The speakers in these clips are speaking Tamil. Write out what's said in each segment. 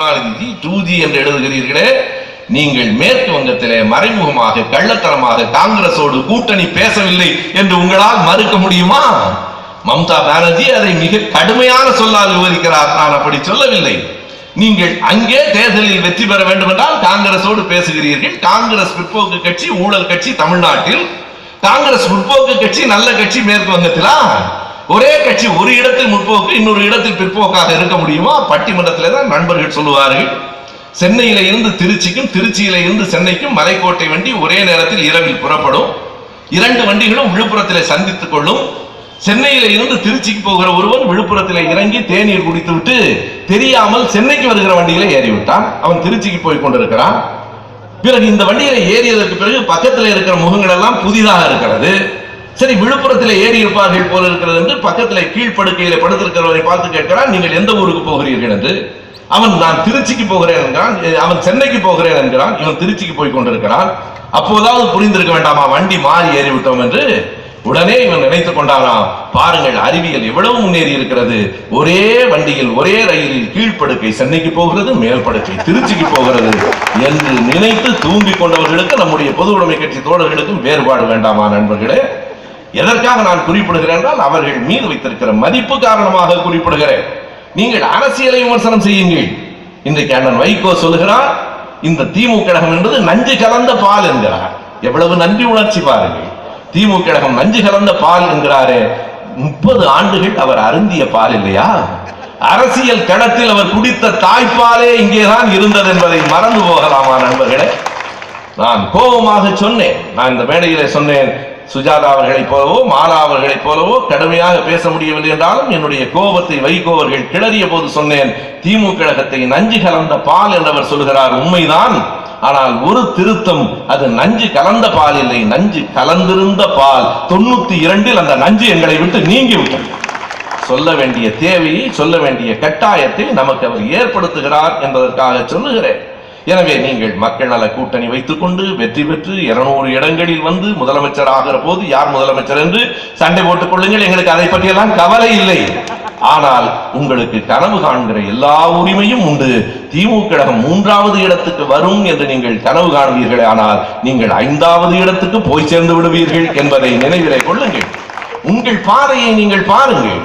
கருணாநிதி டூ என்று எழுதுகிறீர்களே நீங்கள் மேற்கு வங்கத்திலே மறைமுகமாக கள்ளத்தனமாக காங்கிரஸோடு கூட்டணி பேசவில்லை என்று உங்களால் மறுக்க முடியுமா? மம்தா பானர்ஜி அதை மிக கடுமையான சொல்லால் விவரிக்கிறார். நான் அப்படி சொல்லவில்லை. நீங்கள் அங்கே தேர்தலில் வெற்றி பெற வேண்டும் என்றால் காங்கிரஸோடு பேசுகிறீர்கள். காங்கிரஸ் பிற்போக்கு கட்சி ஊழல் கட்சி தமிழ்நாட்டில். காங்கிரஸ் முற்போக்கு கட்சி நல்ல கட்சி மேற்கு வங்கத்திலா ஒரே கட்சி ஒரு இடத்தில் முற்போக்கு இன்னொரு இடத்தில் பிற்போக்காக இருக்க முடியுமா? பட்டிமன்றத்தில் தான் நண்பர்கள் சொல்லுவார்கள். சென்னையில இருந்து திருச்சிக்கும் திருச்சியில இருந்து சென்னைக்கும் மலைக்கோட்டை வண்டி ஒரே நேரத்தில் இரவில் புறப்படும். இரண்டு வண்டிகளும் விழுப்புரத்தில் சந்தித்துக் கொள்ளும். சென்னையில இருந்து திருச்சிக்கு போகிற ஒருவன் விழுப்புரத்தில் இறங்கி தேநீர் குடித்துவிட்டு தெரியாமல் சென்னைக்கு வருகிற வண்டியில ஏறிவிட்டான். அவன் திருச்சிக்கு போய் கொண்டிருக்கிறான். பிறகு இந்த வண்டியில ஏறியதற்கு பிறகு பக்கத்தில் இருக்கிற முகங்கள் எல்லாம் புதிதாக இருக்கிறது. சரி விழுப்புரத்தில் ஏறி இருப்பார்கள் போல இருக்கிறது என்று பக்கத்தில் கீழ்ப்படுக்கையில் படுத்திருக்கிறவரை பார்த்து கேட்கிறான் நீங்கள் எந்த ஊருக்கு போகிறீர்கள் என்று? அவன் நான் திருச்சிக்கு போகிறேன் என்கிறான் அவன் சென்னைக்கு போகிறேன் என்கிறான் இவன் திருச்சிக்கு போய் கொண்டிருக்கிறான். அப்போதாவது புரிந்திருக்க வேண்டாமா? வண்டி மாறி ஏறிவிட்டோம் என்று. உடனே இவன் நினைத்துக் கொண்டாராம் பாருங்கள் அறிவியல் எவ்வளவு முன்னேறி இருக்கிறது. ஒரே வண்டியில் ஒரே ரயிலில் கீழ்ப்படுக்கை சென்னைக்கு போகிறது மேல் படுக்கை திருச்சிக்கு போகிறது என்று நினைத்து தூங்கிக் கொண்டவர்களுக்கு நம்முடைய பொது உடைமை கட்சி தோழர்களுக்கும் வேறுபாடு வேண்டாமா நண்பர்களே? எதற்காக நான் குறிப்பிடுகிறேன் என்றால் அவர்கள் மீது வைத்திருக்கிற மதிப்பு காரணமாக குறிப்பிடுகிறேன். நீங்கள் அரசியலை விமர்சனம் செய்யுங்கள். இன்றைக்கு அண்ணன் வைகோ சொல்லுகிறார் இந்த திமுக கழகம் என்பது நஞ்சு கலந்த பால் என்கிறார். எவ்வளவு நன்றி உணர்ச்சி பாருங்கள். திமுக கழகம் நஞ்சு கலந்த பால் என்கிறாரே. முப்பது ஆண்டுகள் அவர் அருந்திய பால் இல்லையா? அரசியல் களத்தில் அவர் குடித்த தாய்ப்பாலே இங்கேதான் இருந்தது என்பதை மறந்து போகலாமா நண்பர்களே? நான் கோபமாக சொன்னேன். நான் இந்த மேடையிலே சொன்னேன் சுஜாதா அவர்களைப் போலவோ மாலா அவர்களைப் போலவோ கடுமையாக பேச முடியவில்லை என்றாலும் என்னுடைய கோபத்தை வைகோ அவர்கள் கிளறிய போது சொன்னேன் திமுக கழகத்தை நஞ்சு கலந்த பால் என்றவர் சொல்கிறார். உண்மைதான். ஆனால் ஒரு திருத்தம் அது நஞ்சு கலந்த பால் இல்லை. நஞ்சு கலந்திருந்த பால். தொண்ணூத்தி இரண்டில் அந்த நஞ்சு எங்களை விட்டு நீங்கி விட்டது. சொல்ல வேண்டிய தேவையை சொல்ல வேண்டிய கட்டாயத்தை நமக்கு அவர் ஏற்படுத்துகிறார் என்பதற்காக சொல்லுகிறேன். எனவே நீங்கள் மக்கள் நல கூட்டணி வைத்துக் கொண்டு வெற்றி பெற்று இருநூறு இடங்களில் வந்து முதலமைச்சர் ஆகிற போது யார் முதலமைச்சர் என்று சண்டை போட்டுக் கொள்ளுங்கள். எங்களுக்கு அதை பற்றியெல்லாம் கவலை இல்லை. ஆனால் உங்களுக்கு கனவு காண்கிற எல்லா உரிமையும் உண்டு. திமுக கழகம் மூன்றாவது இடத்துக்கு வரும் என்று நீங்கள் கனவு காண்பீர்கள். ஆனால் நீங்கள் ஐந்தாவது இடத்துக்கு போய் சேர்ந்து விடுவீர்கள் என்பதை நினைவிலே கொள்ளுங்கள். உங்கள் பாதையை நீங்கள் பாருங்கள்.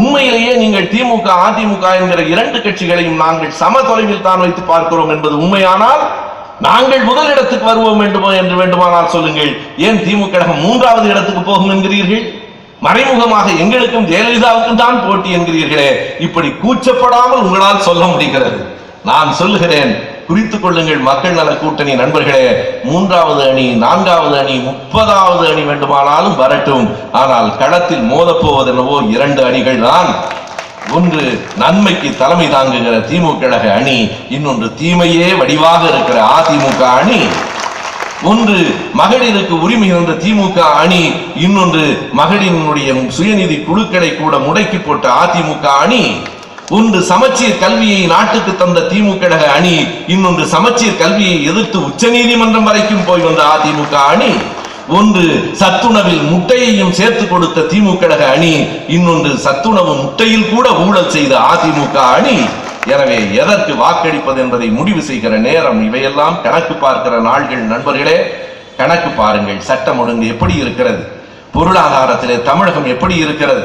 உண்மையிலேயே நீங்கள் திமுக அதிமுக என்கிற இரண்டு கட்சிகளையும் நாங்கள் சம தொலைவில் தான் வைத்து பார்க்கிறோம் என்பது உண்மையானால் நாங்கள் முதலிடத்துக்கு வருவோம் வேண்டுமோ என்று வேண்டுமானால் சொல்லுங்கள். ஏன் திமுக கழகம் மூன்றாவது இடத்துக்கு போகும் என்கிறீர்கள்? மறைமுகமாக எங்களுக்கும் ஜெயலலிதாவுக்கும் தான் போட்டி என்கிறீர்களே. இப்படி கூச்சப்படாமல் உங்களால் சொல்ல முடிகிறது. நான் சொல்லுகிறேன் குறித்துக் கொள்ளுங்கள் மக்கள் நல கூட்டணி நண்பர்களே. மூன்றாவது அணி நான்காவது அணி முப்பதாவது அணி வேண்டுமானாலும் வரட்டும். ஆனால் களத்தில் மோதப்போவது என்னவோ இரண்டு அணிகள் தான். ஒன்று நன்மைக்கு தலைமை தாங்குகிற திமுக கழக அணி இன்னொன்று தீமையே வடிவாக இருக்கிற அதிமுக அணி. ஒன்று மகளிருக்கு உரிமை இருந்த திமுக அணி இன்னொன்று மகளினுடைய சுயநிதி குழுக்களை கூட முடக்கி போட்ட அதிமுக அணி. ஒன்று சமச்சீர் கல்வியை நாட்டுக்கு தந்த திமுக கழக அணி இன்னொன்று சமச்சீர் கல்வியை எதிர்த்து உச்சநீதிமன்றம் வரைக்கும் போய் வந்த அதிமுக அணி ஒன்று சத்துணவில் முட்டையையும் சேர்த்து கொடுத்த திமுக கழக அணி இன்னொன்று சத்துணவு முட்டையில் கூட ஊழல் செய்த அதிமுக அணி. எனவே எதற்கு வாக்களிப்பது என்பதை முடிவு செய்கிற நேரம் இவையெல்லாம் கணக்கு பார்க்கிற நாள்கள் நண்பர்களே. கணக்கு பாருங்கள் சட்டம் ஒழுங்கு எப்படி இருக்கிறது? பொருளாதாரத்திலே தமிழகம் எப்படி இருக்கிறது?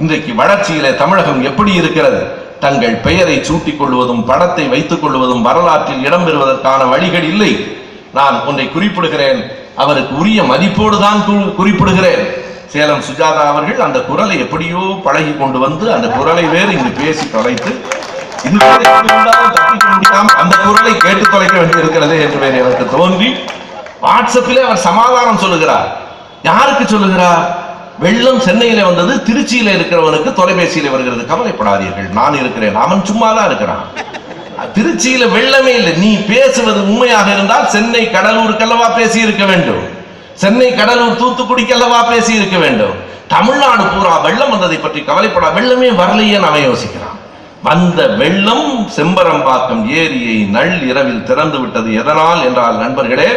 இன்றைக்கு வளர்ச்சியிலே தமிழகம் எப்படி இருக்கிறது? தங்கள் பெயரை சூட்டிக் கொள்வதும் படத்தை வைத்துக் கொள்வதும் வரலாற்றில் இடம்பெறுவதற்கான வழிகள் இல்லை. நான் ஒன்றை குறிப்பிடுகிறேன். அவருக்கு உரிய மதிப்போடு தான் குறிப்பிடுகிறேன். சேலம் சுஜாதா அவர்கள் அந்த குரலை எப்படியோ பழகி கொண்டு வந்து அந்த குரலை வேறு இங்கு பேசி தொலைத்து அந்த குரலை கேட்டு தொலைக்க வேண்டியிருக்கிறது என்று எனக்கு தோன்றி வாட்ஸ்அப்பிலே அவர் சமாதானம் சொல்லுகிறார். யாருக்கு சொல்லுகிறார்? வெள்ளம் சென்னையில வந்தது திருச்சியில இருக்கிறவனுக்கு தொலைபேசியில வருகிறது. கவலைப்படாதீர்கள். நான் இருக்கிறேன். அவன் சும்மா தான் இருக்கிறான். திருச்சியில வெள்ளமே இல்லை. நீ பேசுவது உண்மையாக இருந்தால் சென்னை கடலூருக்கல்லவா பேசி இருக்க வேண்டும். சென்னை கடலூர் தூத்துக்குடிக்கு அல்லவா பேசி இருக்க வேண்டும். தமிழ்நாடு பூரா வெள்ளம் வந்ததை பற்றி கவலைப்படா. வெள்ளமே வரலையே நாம யோசிக்கிறான். வந்த வெள்ளம் செம்பரம்பாக்கம் ஏரியை நள் இரவில் திறந்து விட்டது எதனால் என்றால் நண்பர்களே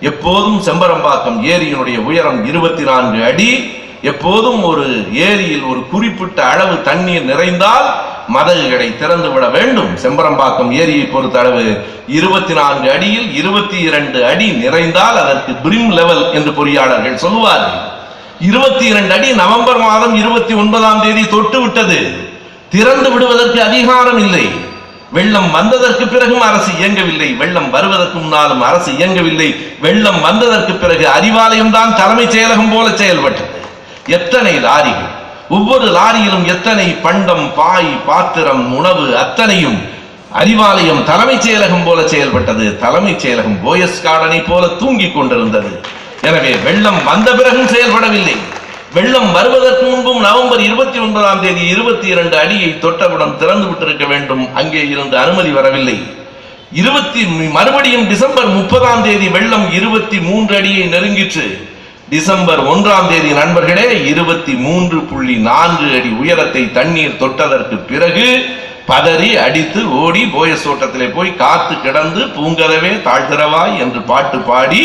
எப்போதும் செம்பரம்பாக்கம் ஏரியினுடைய உயரம் இருபத்தி நான்கு அடி. எப்போதும் ஒரு ஏரியில் ஒரு குறிப்பிட்ட அளவு தண்ணீர் நிறைந்தால் மதகுகளை திறந்து விட வேண்டும். செம்பரம்பாக்கம் ஏரியை பொறுத்த அளவு இருபத்தி நான்கு அடியில் இருபத்தி இரண்டு அடி நிறைந்தால் அதற்கு பிரிம் லெவல் என்று பொறியாளர்கள் சொல்லுவார்கள். இருபத்தி இரண்டு அடி நவம்பர் மாதம் இருபத்தி ஒன்பதாம் தேதி தொட்டு விட்டது திறந்து விடுவதற்கு அதிகாரம் இல்லை. வெள்ளம் வந்ததற்கு பிறகும் அரசு இயங்கவில்லை. வெள்ளம் வருவதற்கு முன்னாலும் அரசு இயங்கவில்லை. வெள்ளம் வந்ததற்கு பிறகு அறிவாலயம் தான் தலைமைச் செயலகம் போல செயல்பட்டது. எத்தனை லாரிகள்? ஒவ்வொரு லாரியிலும் எத்தனை பண்டம் பாய் பாத்திரம் உணவு அத்தனையும் அறிவாலயம் தலைமைச் செயலகம் போல செயல்பட்டது. தலைமைச் செயலகம் போயஸ் கார்டனை போல தூங்கிக் கொண்டிருந்தது. எனவே வெள்ளம் வந்த பிறகும் செயல்படவில்லை. வெள்ளம் வருவதற்கு முன்பும் நவம்பர் இருபத்தி ஒன்பதாம் தேதி இருபத்தி இரண்டு அடியை தொட்டவுடன் திறந்து விட்டிருக்க வேண்டும். அங்கே இருந்து அனுமதி வரவில்லை. இருபத்தி மறுபடியும் டிசம்பர் முப்பதாம் தேதி வெள்ளம் இருபத்தி மூன்று அடியை நெருங்கிற்று. டிசம்பர் ஒன்றாம் தேதி நண்பர்களே இருபத்தி மூன்று புள்ளி நான்கு அடி உயரத்தை தண்ணீர் தொட்டதற்கு பிறகு பதறி அடித்து ஓடி போயஸ் தோட்டத்திலே போய் காத்து கிடந்து பூங்கதவே தாழ்கிறவாய் என்று பாட்டு பாடி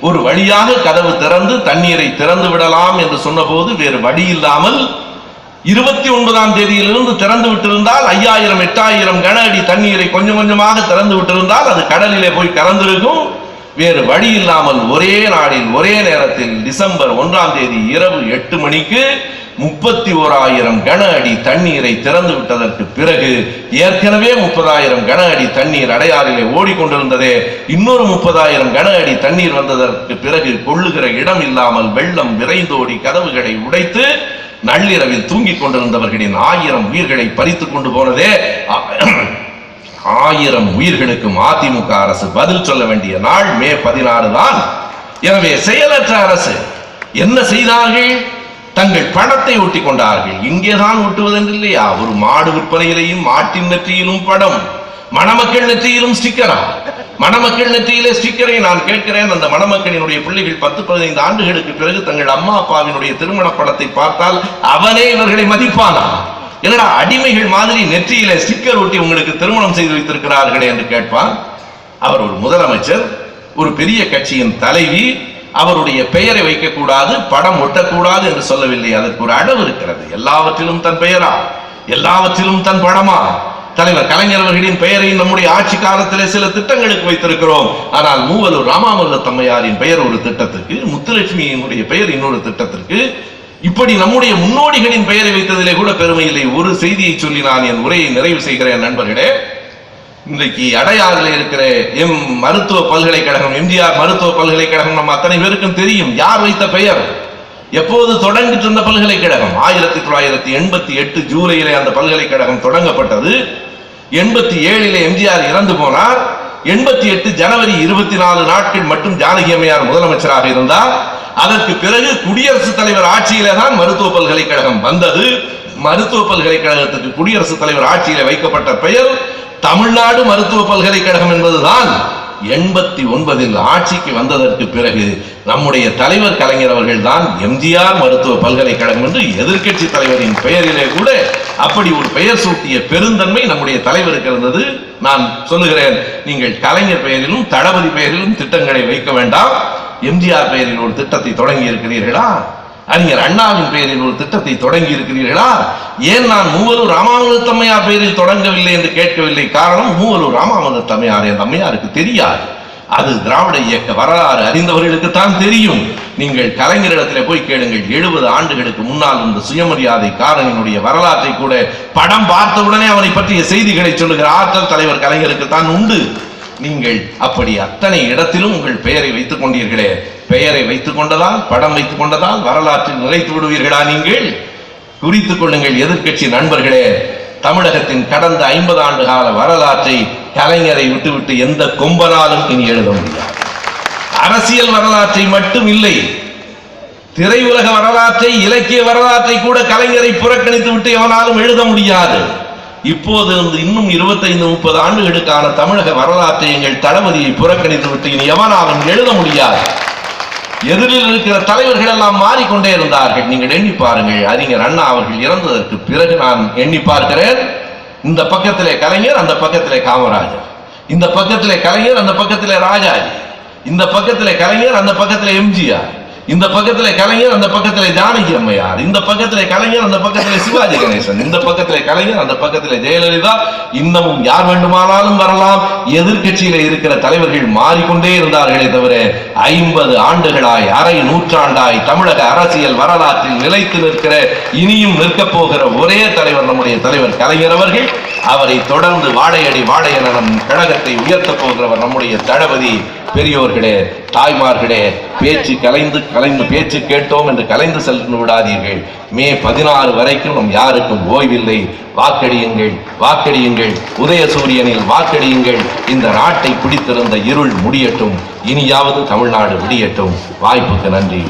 ஒரு வழியாக கதவு திறந்து தண்ணீரை திறந்து விடலாம் என்று சொன்னபோது வேறு வழி இல்லாமல் இருபத்தி ஒன்பதாம் தேதியிலிருந்து திறந்து விட்டிருந்தால் ஐயாயிரம் எட்டாயிரம் கன அடி தண்ணீரை கொஞ்சம் கொஞ்சமாக திறந்து விட்டிருந்தால் அது கடலிலே போய் கலந்திருக்கும். வேறு வழி இல்லாமல் ஒரே நாளில் ஒரே நேரத்தில் டிசம்பர் ஒன்றாம் தேதி இரவு எட்டு மணிக்கு முப்பத்தி ஓராயிரம் கன அடி தண்ணீரை திறந்து விட்டதற்கு பிறகு ஏற்கனவே முப்பதாயிரம் கன அடி தண்ணீர் அடையாறிலே ஓடிக்கொண்டிருந்ததே இன்னொரு முப்பதாயிரம் கன அடி தண்ணீர் வந்ததற்கு பிறகு கொள்ளுகிற இடம் இல்லாமல் வெள்ளம் விரைந்தோடி கதவுகளை உடைத்து நள்ளிரவில் தூங்கிக் கொண்டிருந்தவர்களின் ஆயிரம் உயிர்களை பறித்து கொண்டு போனதே ஆயிரம் உயிர்களுக்கும் அதிமுக அரசு பதில் சொல்ல வேண்டிய நாள் மே பதினாறு தான். எனவே செயலற்ற அரசு என்ன செய்தார்கள்? தங்கள் படத்தை ஒட்டி கொண்டார்கள். இங்கேதான் ஒட்டுவதென்று இல்லையா ஒரு மாடு விற்பனையிலையும் மாட்டின் நெற்றியிலும் படம் மணமக்கள் நெற்றியிலும் ஸ்டிக்கரா மணமக்கள் நெற்றியிலே ஸ்டிக்கரை நான் கேட்கிறேன். அந்த மணமக்களினுடைய பிள்ளைகள் பத்து பதினைந்து ஆண்டுகளுக்கு பிறகு தங்கள் அம்மா அப்பாவினுடைய திருமண படத்தை பார்த்தால் அவனே இவர்களை மதிப்பானா? என்னடா அடிமைகள் மாதிரி நெற்றியில ஸ்டிக்கர் ஒட்டி உங்களுக்கு திருமணம் செய்து வைத்திருக்கிறார்களே என்று கேட்பான். அவர் ஒரு முதலமைச்சர் ஒரு பெரிய கட்சியின் தலைவி அவருடைய பெயரை வைக்கக்கூடாது படம் ஒட்டக்கூடாது என்று சொல்லவில்லை. அதற்கு ஒரு அளவு இருக்கிறது. எல்லாவற்றிலும் தன் பெயரா? எல்லாவற்றிலும் தன் படமா? தலைவர் கலைஞர் அவர்களின் பெயரை நம்முடைய ஆட்சி காலத்திலே சில திட்டங்களுக்கு வைத்திருக்கிறோம். ஆனால் மூவலூர் ராமாமிர்த தம்மையாரின் பெயர் ஒரு திட்டத்திற்கு முத்துலட்சுமியினுடைய பெயர் இன்னொரு திட்டத்திற்கு இப்படி நம்முடைய முன்னோடிகளின் பெயரை வைத்ததிலே கூட பெருமை இல்லை. ஒரு செய்தியை சொல்லி நான் என் உரையை நிறைவு செய்கிறேன் நண்பர்களே. இன்றைக்கு அடையாறுல இருக்கிற எம் மருத்துவ பல்கலைக்கழகம் எம்ஜிஆர் மருத்துவ பல்கலைக்கழகம் நம்ம அத்தனை பேருக்கும் தெரியும். யார் வைத்த பெயர்? எப்போது தொடங்கிட்டு இருந்த பல்கலைக்கழகம்? ஆயிரத்தி தொள்ளாயிரத்தி எண்பத்தி எட்டு ஜூலையிலே அந்த பல்கலைக்கழகம் தொடங்கப்பட்டது. எண்பத்தி ஏழிலே எம்ஜிஆர் இறந்து போனார். எண்பத்தி எட்டு ஜனவரி இருபத்தி நாலு நாட்கள் மட்டும் ஜானகி அம்மையார் முதலமைச்சராக இருந்தார். அதற்கு பிறகு குடியரசுத் தலைவர் ஆட்சியிலே தான் மருத்துவ பல்கலைக்கழகம் வந்தது. மருத்துவ பல்கலைக்கழகத்துக்கு குடியரசுத் தலைவர் ஆட்சியில வைக்கப்பட்ட பெயர் தமிழ்நாடு மருத்துவ பல்கலைக்கழகம் என்பதுதான். எண்பத்தி ஒன்பதில் ஆட்சிக்கு வந்ததற்கு பிறகு நம்முடைய தலைவர் கலைஞர் அவர்கள் தான் எம்ஜிஆர் மருத்துவ பல்கலைக்கழகம் என்று எதிர்க்கட்சி தலைவரின் பெயரிலே கூட அப்படி ஒரு பெயர் சூட்டிய பெருந்தன்மை நம்முடைய தலைவருக்கு இருந்தது. நான் சொல்லுகிறேன் நீங்கள் கலைஞர் பெயரிலும் தளபதி பெயரிலும் திட்டங்களை வைக்க வேண்டாம். எம்ஜிஆர் பெயரில் ஒரு திட்டத்தை தொடங்கி இருக்கிறீர்களா அறிஞர் அண்ணாவின் பெயரில் ஒரு திட்டத்தை தொடங்கி இருக்கிறீர்களா ஏன் நான் மூவலூர் ராமாமிர்த தம்மையார் பெயரில் தொடங்கவில்லை என்று கேட்கவில்லை? காரணம் மூவலூர் ராமாமிர்த தம்மையார் என் தம்மையாருக்கு தெரியாது. அது திராவிட இயக்க வரலாறு அறிந்தவர்களுக்கு தான் தெரியும். நீங்கள் கலைஞரிடத்தில் போய் கேளுங்கள். எழுபது ஆண்டுகளுக்கு முன்னால் இந்த சுயமரியாதை காரனினுடைய வரலாற்றை கூட படம் பார்த்தவுடனே அவனை பற்றிய செய்திகளை சொல்லுகிற ஆற்றல் தலைவர் கலைஞருக்கு தான் உண்டு. நீங்கள் அப்படி அத்தனை இடத்திலும் உங்கள் பெயரை வைத்துக் கொண்டீர்களே. பெயரை வைத்துக் கொண்டதால் படம் வைத்துக் கொண்டதால் வரலாற்றில் நிறைத்து விடுவீர்களா நீங்கள்? குறித்துக் கொள்ளுங்கள் எதிர்க்கட்சி நண்பர்களே. தமிழகத்தின் கடந்த ஐம்பது ஆண்டு கால வரலாற்றை கலைஞரை விட்டுவிட்டு எந்த கொம்பனாலும் இனி எழுத முடியாது. அரசியல் வரலாற்றை மட்டும் இல்லை திரையுலக வரலாற்றை இலக்கிய வரலாற்றை கூட கலைஞரை புறக்கணித்து விட்டு எவனாலும் எழுத முடியாது. இப்போது இருந்து இன்னும் இருபத்தைந்து முப்பது ஆண்டுகளுக்கான தமிழக வரலாற்றை எங்கள் தளபதியை புறக்கணித்து விட்டு இனி எவனாலும் எழுத முடியாது. எதிரில் இருக்கிற தலைவர்கள் எல்லாம் மாறிக்கொண்டே இருந்தார்கள். நீங்கள் எண்ணி பாருங்கள் அறிஞர் அண்ணா அவர்கள் இறந்ததற்கு பிறகு நான் எண்ணி பார்க்கிறேன். இந்த பக்கத்திலே கலைஞர் அந்த பக்கத்திலே காமராஜர். இந்த பக்கத்திலே கலைஞர் அந்த பக்கத்திலே ராஜாஜி. இந்த பக்கத்திலே கலைஞர் அந்த பக்கத்திலே எம்ஜிஆர். இந்த பக்கத்துல கலைஞர் அந்த பக்கத்துல ஜானகி அம்மையார். இந்த பக்கத்துல கலைஞர் அந்த பக்கத்துல சிவாஜி கணேசன். இந்த பக்கத்துல கலைஞர் அந்த பக்கத்துல ஜெயலலிதா. இன்னமும் யார் வேண்டுமானாலும் வரலாம். எதிர்க்கட்சியில இருக்கிற தலைவர்கள் மாறிக்கொண்டே இருந்தார்களே தவிர ஐம்பது ஆண்டுகளாய் அரை நூற்றாண்டாய் தமிழக அரசியல் வரலாற்றில் நிலைத்து நிற்கிற இனியும் நிற்கப் போகிற ஒரே தலைவர் நம்முடைய தலைவர் கலைஞர் அவர்கள். அவரை தொடர்ந்து வாடையடி வாடையன கழகத்தை உயர்த்தப் போகிறவர் நம்முடைய தளபதி பெரியோர்களே தாய்மார்களே பேச்சு கலைந்து கலைந்து பேச்சு கேட்டோம் என்று கலைந்து சென்று விடாதீர்கள். மே பதினாறு வரைக்கும் நம் யாருக்கும் ஓய்வில்லை. வாக்கடியுங்கள் வாக்கடியுங்கள் உதயசூரியனில் வாக்கடியுங்கள் இந்த நாட்டை பிடித்திருந்த இருள் முடியட்டும். இனியாவது தமிழ்நாடு விடியட்டும். வாய்ப்புக்கு நன்றி.